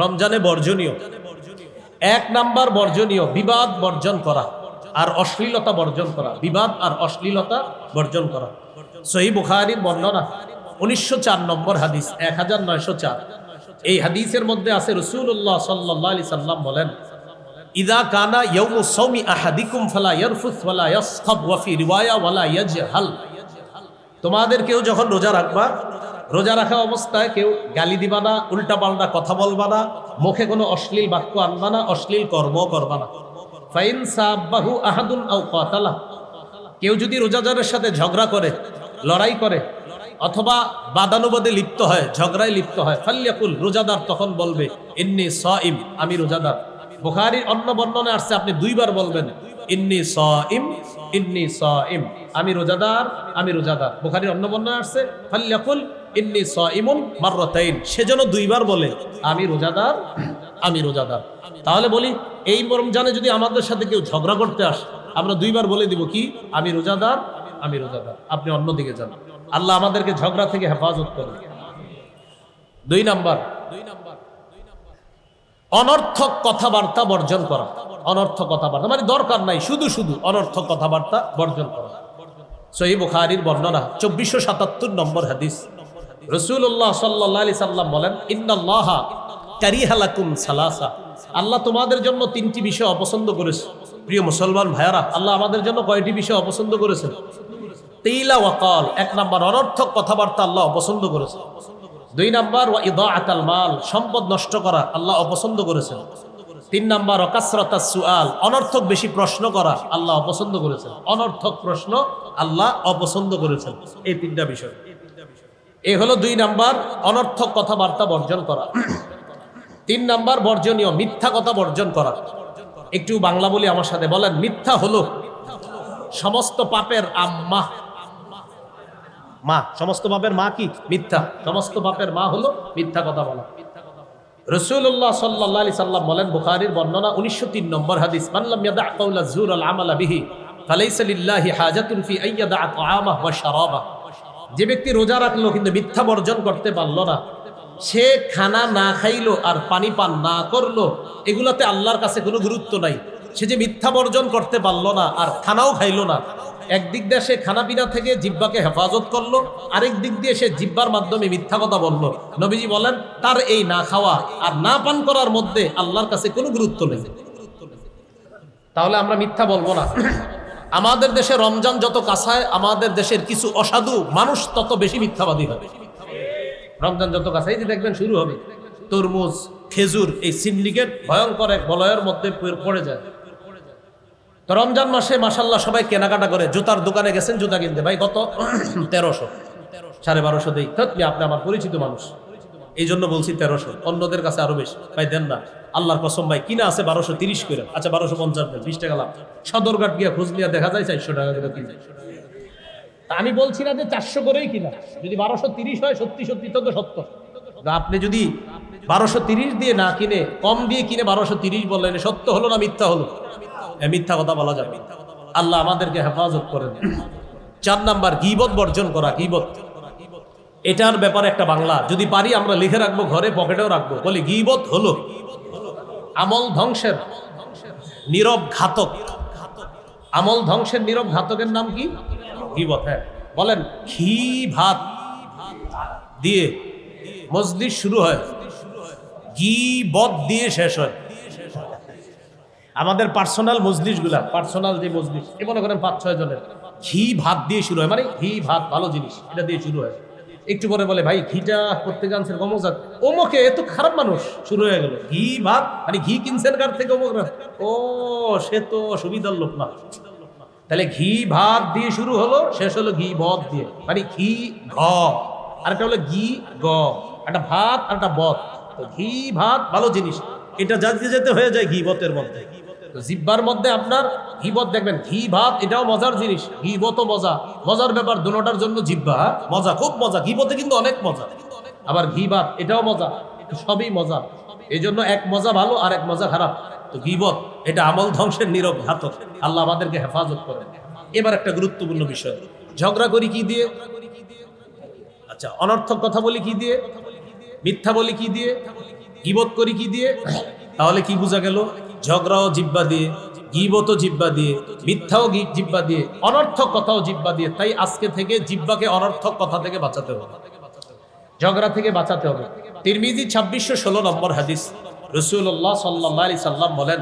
রমজানে বর্জনীয়। এক নাম্বার বর্জনীয়, বিবাদ বর্জন করা আর অশ্লীলতা বর্জন করা। বিবাদ আর অশ্লীলতা বর্জন করা। সহি বুখারির বর্ণনা, উনিশশো চার নম্বর হাদিস, এক হাজার নয়শো চার। এই হাদিসের মধ্যে আছে রসুল্লাহ সাল্লাহ আলি সাল্লাম বলেন, ইদা কানা ইয়ৌমু সৌমি আহাদিকুম ফালা ইয়ারফুস ওয়ালা ইয়াসখাব রিওয়ায়া ওয়ালা তোমাদের কেউ যখন রোজা রাখবা রোজা রাখা অবস্থায় কেউ গালি দিবা না উল্টা পাল্টা কথা বলবা না, মুখে কোনো অশ্লীল বাক্য আনবা না, অশ্লীল কর্ম করবা না। ফাইন সাব্বাহু আহাদুন আও কাতালা। কেউ যদি রোজাদারের সাথে ঝগড়া করে, লড়াই করে, অথবা বাদানুবাদে লিপ্ত হয়, ঝগড়ায় লিপ্ত হয় ফাল্যাকুল রোজাদার তখন বলবে, ইন্নি সাইম আমি রোজাদার। বুখারীর অন্য বর্ণনে আসছে, আপনি দুইবার বলবেন ইন্নি সাইম ইন্নি সাইম আমি রোজাদার আমি রোজাদার। বুখারীর অন্য বর্ণনে আসছে ফাল্যাকুল ইন্নি সাইমুন মাররাতাইন। সেজন্য দুইবার বলে, আমি রোজাদার আমি রোজাদার। তাহলে বলি, এই রমজানে যদি আমাদের সাথে কেউ ঝগড়া করতে আসে, আমরা দুইবার বলে দিব কি, আমি রোজাদার আমি রোজাদার। আপনি অন্যদিকে যান। আল্লাহ আমাদেরকে ঝগড়া থেকে হেফাজত করুন। দুই নাম্বার অনর্থক কথাবার্তা বর্জন করা। অনর্থক কথাবার্তা মানে দরকার নাই, শুধু শুধু অনর্থক কথাবার্তা বর্জন করা। সহি বুখারির বর্ণনা, চব্বিশশো সাতাত্তর নম্বর হাদিস। রসুল্লাহ সাল্লাহ আলি সাল্লাম বলেন, ইন্নাল্লাহ কারিহালাকুম সালাসা। আল্লাহ তোমাদের জন্য তিনটি বিষয় অপছন্দ করেছে। প্রিয় মুসলমান ভাইয়ারা, আল্লাহ আমাদের জন্য কয়টি বিষয় অপছন্দ করেছেন? তেইলা ওয়াকাল এক নাম্বার অনর্থক কথাবার্তা আল্লাহ অপছন্দ করেছে। দুই নাম্বার, ওয়া ইদাআতাল মাল, সম্পদ নষ্ট করা, আল্লাহ অপছন্দ করেছেন। তিন নাম্বার অকাসরতা সুআল, অনর্থক বেশি প্রশ্ন করা, আল্লাহ অপছন্দ করেছেন। অনর্থক প্রশ্ন আল্লাহ অপছন্দ করেছেন। এই তিনটা বিষয়। এই হলো দুই নাম্বার, অনর্থক কথাবার্তা বর্জন করা। তিন নাম্বার, বর্জনীয় মিথ্যা কথা বর্জন করা। একটু বাংলা বলি আমার সাথে বলেন, মিথ্যা হলো সমস্ত পাপের আম্মা। মা, সমস্ত বাপের মা কি? মিথ্যা। সমস্ত বাপের মা হলো মিথ্যা কথা বলা। রসুল্লাহ সাল্লাহ আলি সাল্লাম বলেন, বুখারির বর্ণনা উনিশশো তিন নম্বর হাদিস মানলাম ইয়াদা কাউলা জুর আল আমালা বিহি, ফালাইসা লিল্লাহি হাজাতুন ফি আইয়াদা তাআমাহ ওয়া শারাবাহ। যে ব্যক্তি রোজা রাখল কিন্তু মিথ্যা বর্জন করতে পারল না, সে খানা না খাইলো আর পানি পান না করল, এগুলাতে আল্লাহর কাছে কোনো গুরুত্ব নাই। সে যে মিথ্যা বর্জন করতে পারল না আর খানাও খাইলো না একদিক দিয়ে সে খানা পিনা থেকে জিব্বাকে হেফাজত করল, আরেক দিক দিয়ে সে জিব্বার মাধ্যমে মিথ্যা কথা বলল। নবীজি বলেন, তার এই না খাওয়া আর না পান করার মধ্যে আল্লাহর কাছে কোনো গুরুত্ব নেই। তাহলে আমরা মিথ্যা বলব না। আমাদের দেশে রমজান যত কাছায়, আমাদের দেশের কিছু অসাধু মানুষ তত বেশি মিথ্যাবাদী হবে। রমজান যত কাছাই যে দেখবেন শুরু হবে। তরমুজ, খেজুর, এই সিন্ডিকেট ভয়ঙ্কর এক বলয়ের মধ্যে পড়ে যায়। তো রমজান মাসে মাসাল্লাহ সবাই কেনাকাটা করে। জুতার দোকানে গেছেন, জুতা কিনতে। ভাই কত তেরোশো, সাড়ে বারোশো দেই। আপনি আমার পরিচিত মানুষ। এই জন্য বলছি তেরোশো, অন্যদের কাছে আরও বেশি। ভাই, দেন না। আল্লাহর কসম, ভাই, কিনা আছে বারোশো তিরিশ করে। আচ্ছা বারোশো পঞ্চাশ বিশ টাকা লাভ। সদরঘাট গিয়া খোঁজ নিয়ে দেখা যায় চারশো টাকা করে কিনে। আমি বলছি না যে চারশো করেই কিনা। যদি বারোশো তিরিশ হয়, সত্যি সত্যি তো সত্য আপনি যদি বারোশো তিরিশ দিয়ে না কিনে, কম দিয়ে কিনে বারোশো তিরিশ বললেন, সত্য হলো না মিথ্যা হলো? মিথ্যা কথা বলা যাবে আল্লাহ আমাদেরকে হেফাজত করেন চার নাম্বার, গিবত বর্জন করা, গিবত। এটার ব্যাপারে একটা বাংলা। যদি পারি আমরা লিখে রাখব, ঘরে পকেটেও রাখব। বলি, গিবত হলো আমল ধ্বংসের নীরব ঘাতক। আমল ধ্বংসের নীরব ঘাতকের নাম কি? গিবত হ্যাঁ। বলেন, ঘি, ভাত দিয়ে মসজিদ শুরু হয়। বদ দিয়ে শেষ হয়। আমাদের পার্সোনাল মজলিসগুলা পার্সোনাল যে মজলিস এ মনে করেন পাঁচ, ছয় জনের। ঘি ভাত দিয়ে শুরু হয় মানে ঘি, ভাত ভালো জিনিস, এটা দিয়ে শুরু হয়। একটু পরে বলে, ভাই, ঘিটা প্রত্যেক আনছেন অমুক অমুকে এত খারাপ মানুষ, শুরু হয়ে গেল। ঘি, ভাত মানে ঘি কিনছেন কার থেকে অমুক ও, সে তো সুবিধার লোক না। তাহলে ঘি, ভাত দিয়ে শুরু হলো, শেষ হলো ঘি বদ দিয়ে। মানে ঘি, ঘ। আর একটা হলো ঘি, গ। একটা ভাত, আর একটা তো ঘি, ভাত, ভালো জিনিস। এটা যাতে যেতে হয়ে যায় ঘি, বতের মধ্যে। তো জিব্বার মধ্যে আপনার ঘিবত দেখবেন। ঘি, ভাত, এটাও মজার জিনিস। ঘিবতও মজা। মজার ব্যাপার দুটার জন্য জিব্বা হ্যাঁ? মজা, খুব মজা। ঘিবতে কিন্তু অনেক মজা। আবার ঘি, ভাত, এটাও মজা। সবই মজা। এই জন্য এক মজা ভালো আর এক মজা খারাপ। তো গিবত এটা আমল ধ্বংসের নীরব ঘাতক। আল্লাহ আমাদেরকে হেফাজত করেন। এবার একটা গুরুত্বপূর্ণ বিষয়। ঝগড়া করি কি দিয়ে? আচ্ছা অনর্থক কথা বলি কি দিয়ে? মিথ্যা বলি কি দিয়ে? গিবত করি কি দিয়ে? তাহলে কি বোঝা গেল? ঝগড়াও জিব্বা দিয়ে, গিবতও জিব্বা দিয়ে, মিথ্যাও জিব্বা দিয়ে, অনর্থক কথাও জিব্বা দিয়ে, তাই আজকে থেকে জিব্বাকে অনর্থক কথা থেকে বাঁচাতে হবে। ঝগড়া থেকে বাঁচাতে হবে। তিরমিজি ছাব্বিশশো ষোলো নম্বর হাদিস। রসুল্লাহ সাল্লাহ সাল্লাম বলেন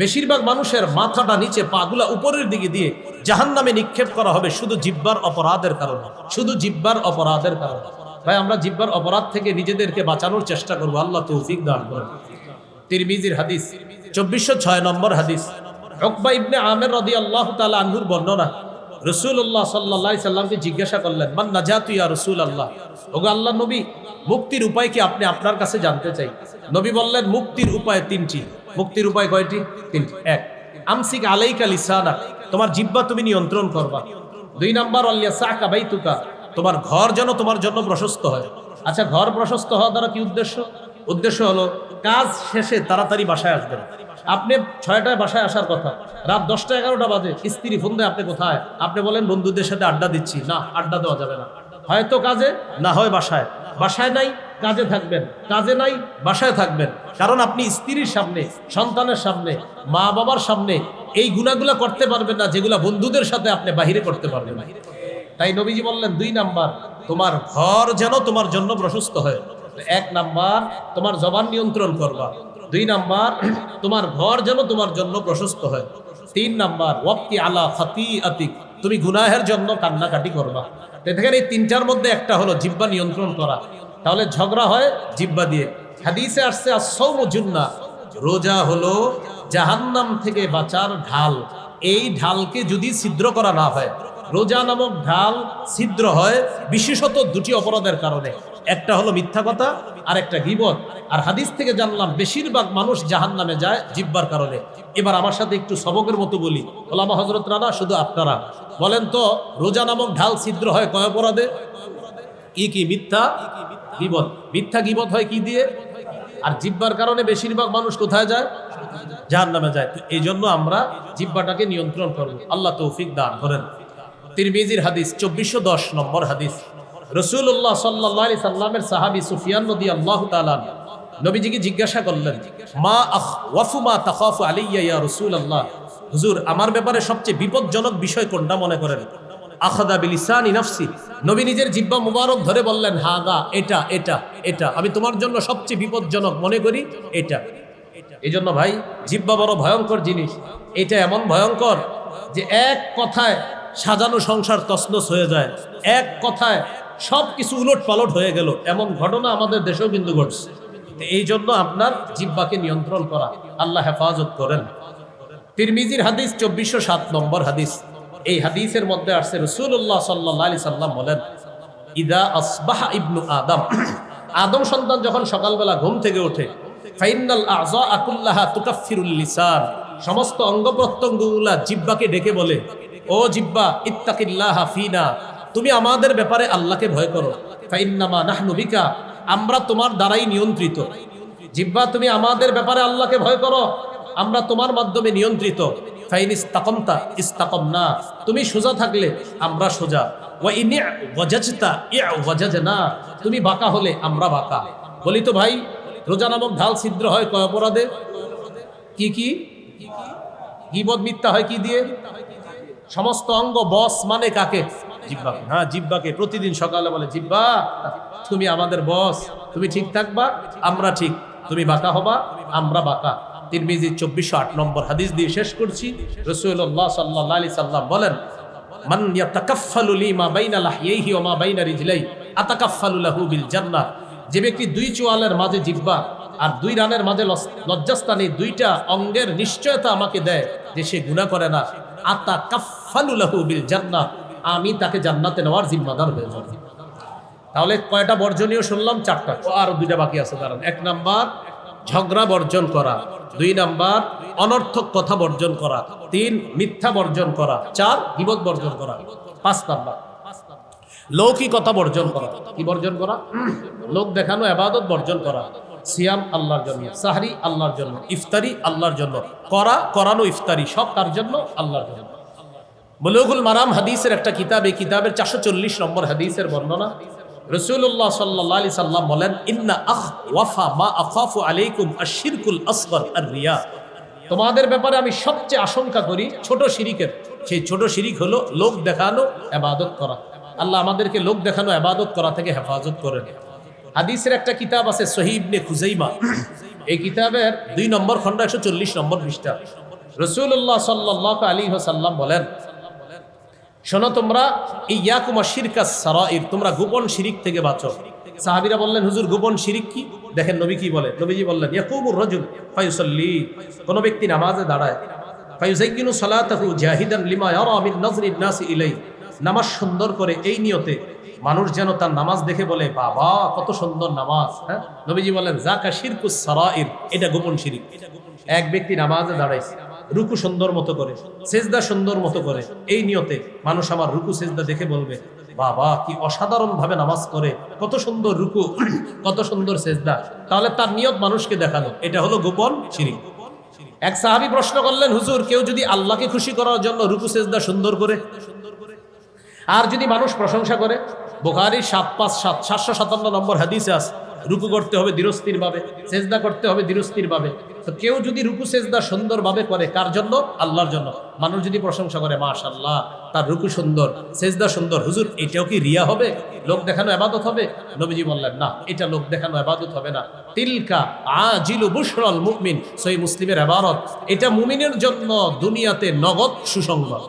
বেশিরভাগ মানুষের মাথাটা নিচে পাগুলা উপরের দিকে দিয়ে জাহান্নামে নিক্ষেপ করা হবে শুধু জিব্বার অপরাধের কারণে। শুধু জিব্বার অপরাধের কারণে। ভাই, আমরা জিব্বার অপরাধ থেকে নিজেদেরকে বাঁচানোর চেষ্টা করব। আল্লাহ তৌফিক দান করেন। তিরমিজির হাদিস, চব্বিশশো ছয় নম্বর হাদিস। রকবা ইবনে আমের রদি আল্লাহ তালা আনহুর বর্ণনা। রসুল্লাহ সাল্লাহ সাল্লামকে জিজ্ঞাসা করলেন, মান নাজাতু ইয়া রসুল আল্লাহ ওগো আল্লাহ নবী, মুক্তির উপায় কি আপনি আপনার কাছে জানতে চাই? নবী বললেন, মুক্তির উপায় তিনটি। মুক্তির উপায় কয়টি? তিনটি। এক, আমসিক আলাইকা লিসানা তোমার জিব্বা তুমি নিয়ন্ত্রণ করবা। দুই, নাম্বার আল্লিয়া সাকা বাইতুকা। তোমার ঘর যেন তোমার জন্য প্রশস্ত হয়। আচ্ছা ঘর প্রশস্ত হওয়া দ্বারা কি উদ্দেশ্য? উদ্দেশ্য হলো কাজ শেষে তাড়াতাড়ি বাসায় আসবেন। আপনি ছয়টায় বাসায় আসার কথা। রাত দশটা এগারোটা বাজে স্ত্রী ফোন দেয় আপনি কোথায়? আপনি বলেন বন্ধুদের সাথে আড্ডা দিচ্ছি। না আড্ডা দেওয়া যাবে না। হয়তো কাজে? না হয় বাসায়। বাসায় নাই কাজে থাকবেন। কাজে নাই বাসায় থাকবেন। কারণ আপনি স্ত্রীর সামনে সন্তানের সামনে মা বাবার সামনে এই গুণাগুলা করতে পারবেন না যেগুলা বন্ধুদের সাথে আপনি বাহিরে করতে পারবেন তাই নবীজি বললেন, দুই নাম্বার, তোমার ঘর যেন তোমার জন্য প্রশস্ত হয়। এক নাম্বার, তোমার জবান নিয়ন্ত্রণ করবা। দুই নাম্বার, তোমার ঘর যেন তোমার জন্য প্রশস্ত হয়। তিন নাম্বার, ওয়াক্তি আলা ফাতি আতিক তুমি গুনাহের জন্য কান্নাকাটি করবা। দেখেন এই তিনটার মধ্যে একটা হলো জিব্বা নিয়ন্ত্রণ করা। তাহলে ঝগড়া হয় জিব্বা দিয়ে। হাদিসে আসছে আসৌম জুন্না, রোজা হলো জাহান্নাম থেকে বাঁচার ঢাল। এই ঢালকে যদি ছিদ্র করা না হয় রোজা নামক ঢাল ছিদ্র হয় বিশেষত দুটি অপরাধের কারণে। একটা হলো মিথ্যা কথা আর একটা গিবত। আর হাদিস থেকে জানলাম, বেশিরভাগ মানুষ জাহান নামে যায় জিব্বার কারণে। এবার আমার সাথে একটু সবকের মতো বলি। ওলামা হজরত রানা, শুধু আপনারা। বলেন তো, রোজা নামক ঢাল ছিদ্র হয় কয় অপরাধে? কি কি মিথ্যা? গিবত। মিথ্যা গিবত হয় কি দিয়ে? আর জিব্বার কারণে বেশিরভাগ মানুষ কোথায় যায়? জাহান নামে যায়। তো এই জন্য আমরা জিব্বাটাকে নিয়ন্ত্রণ করব। আল্লাহ তৌফিক দান করেন। তিরমিজির হাদিস, চব্বিশশো দশ নম্বর হাদিস। রসুল্লাহ সাল্লাহ আলি সাল্লামের সাহাবি সুফিয়ান নদী আল্লাহ তালান নবীজিকে জিজ্ঞাসা করলেন, মা আখ ওয়াফু মা তাখাফু আলাইয়া ইয়া রসুল আল্লাহ হুজুর, আমার ব্যাপারে সবচেয়ে বিপজ্জনক বিষয় কোনটা মনে করেন? আখাদা বিলিসানি নাফসি। নবী নিজের জিব্বা মুবারক ধরে বললেন হাগা এটা এটা এটা। আমি তোমার জন্য সবচেয়ে বিপজ্জনক মনে করি, এটা। এই জন্য ভাই জিব্বা বড় ভয়ঙ্কর জিনিস। এটা এমন ভয়ঙ্কর যে এক কথায় সাজানো সংসার তসনস হয়ে যায়। এক কথায় সব কিছু উলট পালট হয়ে গেল। এমন ঘটনা আমাদের দেশেও কিন্তু ঘটছে। এই জন্য আপনার জিব্বাকে নিয়ন্ত্রণ করা আল্লাহ হেফাজত করেন। তিরমিজির হাদিস চব্বিশশো সাত নম্বর হাদিস। এই হাদিসের মধ্যে আসছে রসুল্লাহ সাল্লাহ আলি সাল্লাম বলেন, ইদা আসবাহা ইবনু আদম। আদম সন্তান যখন সকালবেলা ঘুম থেকে ওঠে ফাইনাল আজা আকুল্লাহা তুকাফিরুল লিসান। সমস্ত অঙ্গ প্রত্যঙ্গগুলা জিব্বাকে ডেকে বলে ও জিব্বা, ইত্তাকিল্লাহ ফিনা, তুমি আমাদের ব্যাপারে আল্লাহকে ভয় করো। ফাইন্নামা নাহনু বিকা, আমরা তোমার দ্বারাই নিয়ন্ত্রিত। জিব্বা, তুমি আমাদের ব্যাপারে আল্লাহকে ভয় করো, আমরা তোমার মাধ্যমে নিয়ন্ত্রিত। ফাইন ইস্তাকমতা ইস্তাকম না তুমি সোজা থাকলে আমরা সোজা। ওয়া ইয়া ওয়াজাজনা, তুমি বাঁকা হলে আমরা বাঁকা। বলি তো ভাই, রোজা নামক ঢাল ছিদ্র হয় কয় অপরাধে? কি কি? গিবদ মিথ্যা হয় কি দিয়ে? সমস্ত অঙ্গ বস মানে কাকে? জিব্বাকে। হ্যাঁ জিব্বাকে। প্রতিদিন সকালে বলে, জিব্বা, তুমি আমাদের বস। তুমি ঠিক থাকবা, আমরা ঠিক। তুমি বাঁকা হবা, আমরা বাঁকা। তিরমিজি চব্বিশশো আট নম্বর হাদিস দিয়ে শেষ করছি। রসুল্লাহ সাল্লাহ আলি সাল্লাম বলেন, মান যে ব্যক্তি দুই চোয়ালের মাঝে জিব্বা আর দুই রানের মাঝে লজ্জাস্থানে দুইটা অঙ্গের নিশ্চয়তা আমাকে দেয় যে সে গুনাহ করে না। আতা কাফালু লাহু বিল জান্নাহ আমি তাকে জান্নাতে নেওয়ার জিম্মাদার হয়ে যাব। তাহলে কয়টা বর্জনীয় শুনলাম? চারটা। আর দুইটা বাকি আছে কারণ এক নাম্বার, ঝগড়া বর্জন করা। দুই নাম্বার, অনর্থক কথা বর্জন করা। তিন, মিথ্যা বর্জন করা। চার বিপদ বর্জন করা। পাঁচ নাম্বার, লৌকিকতা বর্জন করা। কি বর্জন করা? লোক দেখানো, আবাদত বর্জন করা। সিয়াম আল্লাহর জন্য, সাহারি আল্লাহর জন্য, ইফতারি আল্লাহর জন্য, করা, করানো ইফতারি সব তার জন্য আল্লাহর জন্য। বুলুগুল মারাম হাদিসের একটা কিতাব, এই কিতাবের চারশো চল্লিশ নম্বর হাদিসের বর্ণনা। রসুল্লাহ সাল্লাহ আলি সাল্লাম বলেন, ইন্না আখ ওয়াফা মা আখাফু আলাইকুম আশিরকুল আসগর আর রিয়া তোমাদের ব্যাপারে আমি সবচেয়ে আশঙ্কা করি, ছোট শিরিকের। সেই ছোট শিরিক হলো লোক দেখানো এবাদত করা। আল্লাহ আমাদেরকে লোক দেখানো এবাদত করা থেকে হেফাজত করেন। হাদিসের একটা কিতাব আছে সহিবনে খুজাইমা। এই কিতাবের দুই নম্বর খণ্ড একশো চল্লিশ নম্বর পৃষ্ঠা। রসুল্লাহ সাল্লাহ আলী সাল্লাম বলেন, শোনো তোমরা, ইয়াকুমা শিরকাস সারাইর, তোমরা গোপন শিরিক থেকে বাঁচো। সাহাবিরা বললেন, হুজুর, গোপন শিরিক কি? দেখেন নবী কি বলে নবীজি বললেন ইয়াকুমুর রাজুল ফায়ুসাল্লি, কোন ব্যক্তি নামাজে দাঁড়ায়, ফায়ুজাইয়িনু সালাতাহু জাহিদান লিমা ইয়ারা মিন নাজরিন নাসি ইলাই নামাজ সুন্দর করে এই নিয়তে মানুষ যেন তার নামাজ দেখে বলে, বাবা, কত সুন্দর নামাজ। হ্যাঁ? নবীজি বলেন জাকা শিরকুস সারাইর। এটা গোপন শিরিক। এক ব্যক্তি নামাজে দাঁড়াইছে, রুকু সুন্দর মতো করে, সেজদা সুন্দর মতো করে, এই নিয়তে মানুষ আমার রুকু, সেজদা দেখে বলবে, বাবা, কি অসাধারণ ভাবে নামাজ করে, কত সুন্দর রুকু, কত সুন্দর সেজদা। তাহলে তার নিয়ত মানুষকে দেখানো এটা হলো গোপন শিরিক। এক সাহাবি প্রশ্ন করলেন, হুজুর, কেউ যদি আল্লাহকে খুশি করার জন্য রুকু, সেজদা সুন্দর করে আর যদি মানুষ প্রশংসা করে, বোখারি সাত পাঁচ সাত, সাতশো সাতান্ন নম্বর হাদিসে আছে, রুকু করতে হবে ধীরস্থির ভাবে, সেজদা করতে হবে ধীরস্থির ভাবে। তো কেউ যদি রুকু, সেজদা সুন্দরভাবে করে, কার জন্য? আল্লাহর জন্য। মানুষ যদি প্রশংসা করে মাশাল্লাহ তার রুকু সুন্দর, সেজদা সুন্দর, হুজুর, এটাও কি রিয়া হবে? লোক দেখানো আবাদত হবে? নবীজি বললেন, না, এটা লোক দেখানো আবাদত হবে না। তিলকা আজিলু বুশরল মুমিন সই মুসলিমের আবারত। এটা মুমিনের জন্য দুনিয়াতে নগদ সুসংবাদ।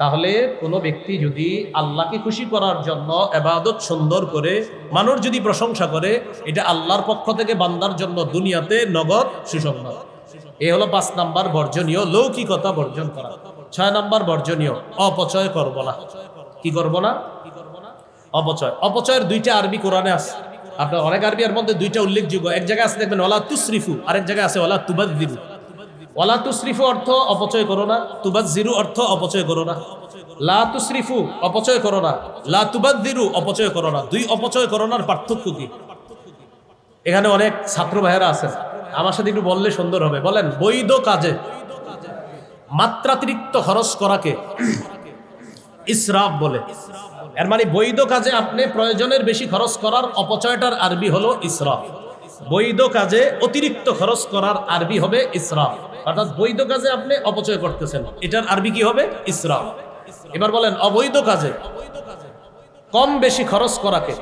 তাহলে কোনো ব্যক্তি যদি আল্লাহকে খুশি করার জন্য এবাদত সুন্দর করে, মানুষ যদি প্রশংসা করে, এটা আল্লাহর পক্ষ থেকে বান্দার জন্য দুনিয়াতে নগদ সুসংবাদ। এ হলো পাঁচ নাম্বার বর্জনীয় লৌকিকতা বর্জন করা। ছয় নাম্বার বর্জনীয় অপচয় করব না। কি করব না? অপচয়। অপচয়ের দুইটা আরবি কোরআনে আছে। আপনার অনেক আরবি এর মধ্যে দুইটা উল্লেখযোগ্য। এক জায়গায় আছে দেখবেন ওলা তুসরিফু, আরেক জায়গায় আছে ওলা তুবাদ্দিবু ওলা তুসরিফু অর্থ অপচয় করো না, তুবাজ্জিরু অর্থ অপচয় করো না। লা তুসরিফু অপচয় করো না, লা তুবাদ্দিরু অপচয় করো না। দুই অপচয় করোনার পার্থক্য কি? এখানে অনেক ছাত্র ভাইয়েরা আছেন। আমার সাথে একটু বললে সুন্দর হবে। বলেন, বৈধ কাজে মাত্রাতিরিক্ত খরচ করাকে ইসরাফ বলে। এর মানে বৈধ কাজে আপনি প্রয়োজনের বেশি খরচ করার অপচয়টার আরবি হলো ইসরাফ। বৈধ কাজে অতিরিক্ত খরচ করার আরবি হবে ইসরাফ অর্থাৎ বৈধ কাজে আপনি অপচয় করতেছেন। এটার আরবি কি হবে? ইসরাফ এবার বলেন, অবৈধ কাজে কম বেশি খরচ করাকে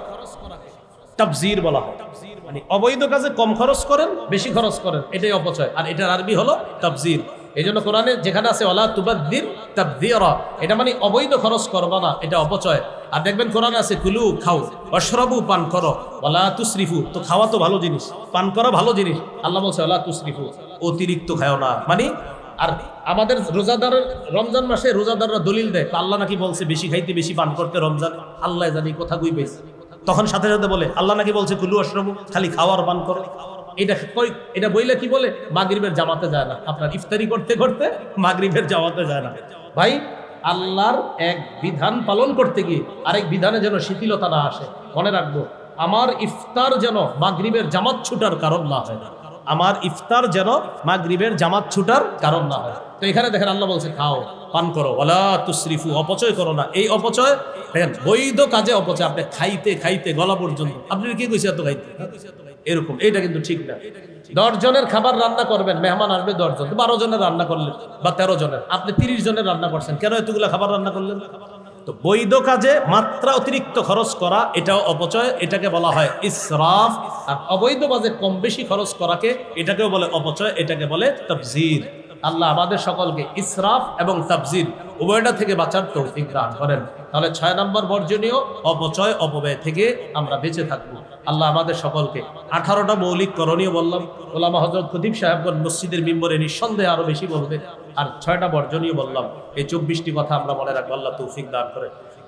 তাবজির বলা হয়। মানে অবৈধ কাজে কম খরচ করেন, বেশি খরচ করেন, এটাই অপচয়। আর এটার আরবি হলো তাবজির এই জন্য কোরআনে যেখানে আছে ওলা তুবাদ্দির তাবদিরা এটা মানে অবৈধ খরচ করবা না, এটা অপচয়। আর দেখবেন কোরআনে আছে, কুলু, খাও, অশরবু, পান করো ওলা তুসরিফু, তো খাওয়া তো ভালো জিনিস, পান করা ভালো জিনিস। আল্লাহ বলছে ওলা তুসরিফু, অতিরিক্ত খাও না। মানে আর আমাদের রোজাদার, রমজান মাসে রোজাদাররা দলিল দেয়, আল্লাহ নাকি বলছে, বেশি খাইতে, বেশি পান করতে রমজান। আল্লাহ জানি কথা গুই পেয়েছে তখন সাথে সাথে বলে, আল্লাহ নাকি বলছে, কুলু অশ্রমু খালি খাওয়ার পান করো। এটা কই, এটা বইলে কি বলে? মাগরিবের জামাতে যায় না। আপনার ইফতারি করতে করতে মাগরিবের জামাতে যায় না। ভাই আল্লাহর এক বিধান পালন করতে গিয়ে আরেক বিধানে যেন শিথিলতা না আসে। মনে রাখব, আমার ইফতার যেন মাগরিবের জামাত ছুটার কারণ না হয়। আমার ইফতার যেন মাগরিবের জামাত ছুটার কারণ না হয়। তো এখানে দেখেন আল্লাহ বলছে, খাও, পান করো। ওলা তুসরিফু, অপচয় করো না। এই অপচয়, দেখেন বৈধ কাজে অপচয়। আপনি খাইতে খাইতে গলা পর্যন্ত, আপনি কি কইছে এত খাইতে? এরকম এটা কিন্তু ঠিক না। দশ জনের খাবার রান্না করবেন মেহমান আসবে দশ জন। বারো জনের রান্না করলেন বা তেরো জনের আপনি তিরিশ জনের রান্না করছেন কেন এতগুলো খাবার রান্না করলেন? তো বৈধ কাজে মাত্রা অতিরিক্ত খরচ করা এটাও অপচয় এটাকে বলা হয় ইসরাফ। আর অবৈধ কাজে কম বেশি খরচ করাকে এটাকেও বলে অপচয় এটাকে বলে তফজির আল্লাহ আমাদের সকলকে ইসরাফ এবং তাবজির উভয়টা থেকে বাঁচার তৌফিক দান করেন। তাহলে ছয় নম্বর বর্জনীয়, অপচয়, অপব্যয় থেকে আমরা বেঁচে থাকব। আল্লাহ আমাদের সকলকে আঠারোটা মৌলিক করণীয় বললাম। ওলামা হজরত প্রদীপ সাহেবগণ মসজিদের মিম্বরে নিঃসন্দেহে আরও বেশি বলবে। আর ছয়টা বর্জনীয় বললাম। এই চব্বিশটি কথা আমরা মনে রাখব। আল্লাহ তৌফিক দান করে